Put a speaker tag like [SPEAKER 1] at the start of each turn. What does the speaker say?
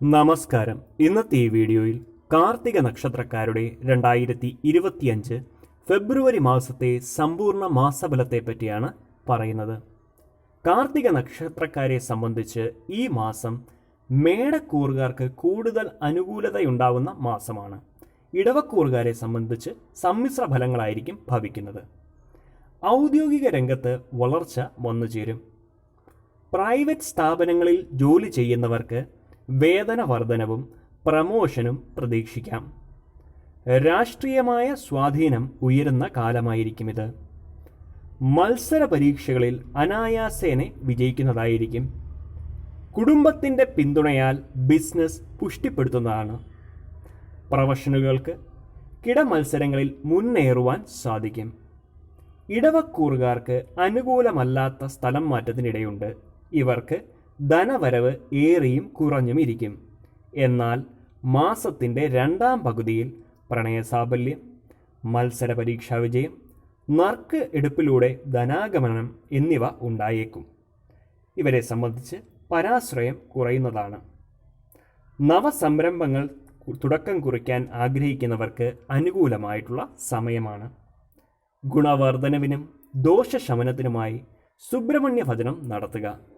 [SPEAKER 1] നമസ്കാരം. ഇന്നത്തെ ഈ വീഡിയോയിൽ കാർത്തിക നക്ഷത്രക്കാരുടെ രണ്ടായിരത്തി ഇരുപത്തിയഞ്ച് ഫെബ്രുവരി മാസത്തെ സമ്പൂർണ മാസഫലത്തെ പറ്റിയാണ് പറയുന്നത്. കാർത്തിക നക്ഷത്രക്കാരെ സംബന്ധിച്ച് ഈ മാസം മേടക്കൂറുകാർക്ക് കൂടുതൽ അനുകൂലതയുണ്ടാവുന്ന മാസമാണ്. ഇടവക്കൂറുകാരെ സംബന്ധിച്ച് സമ്മിശ്ര ഫലങ്ങളായിരിക്കും ഭവിക്കുന്നത്. ഔദ്യോഗിക രംഗത്ത് വളർച്ച വന്നുചേരും. പ്രൈവറ്റ് സ്ഥാപനങ്ങളിൽ ജോലി ചെയ്യുന്നവർക്ക് വേതന വർധനവും പ്രമോഷനും പ്രതീക്ഷിക്കാം. രാഷ്ട്രീയമായ സ്വാധീനം ഉയരുന്ന കാലമായിരിക്കും ഇത്. മത്സര പരീക്ഷകളിൽ അനായാസേനെ വിജയിക്കുന്നതായിരിക്കും. കുടുംബത്തിന്റെ പിന്തുണയാൽ ബിസിനസ് പുഷ്ടിപ്പെടുത്തുന്നതാണ്. പ്രൊഫഷണലുകൾക്ക് കിടമത്സരങ്ങളിൽ മുന്നേറുവാൻ സാധിക്കും. ഇടവക്കൂറുകാർക്ക് അനുകൂലമല്ലാത്ത സ്ഥലം മാറ്റത്തിനിടയുണ്ട്. ഇവർക്ക് ധനവരവ് ഏറിയും കുറഞ്ഞും ഇരിക്കും. എന്നാൽ മാസത്തിന്റെ രണ്ടാം പകുതിയിൽ പ്രണയസാഫല്യം മത്സര പരീക്ഷാ വിജയം നറുക്ക് എടുപ്പിലൂടെ ധനാഗമനം എന്നിവ ഉണ്ടായേക്കും. ഇവരെ സംബന്ധിച്ച് പരാശ്രയം കുറയുന്നതാണ്. നവസംരംഭങ്ങൾ തുടക്കം കുറിക്കാൻ ആഗ്രഹിക്കുന്നവർക്ക് അനുകൂലമായിട്ടുള്ള സമയമാണ്. ഗുണവർദ്ധനവിനും ദോഷശമനത്തിനുമായി സുബ്രഹ്മണ്യ ഭജനം നടത്തുക.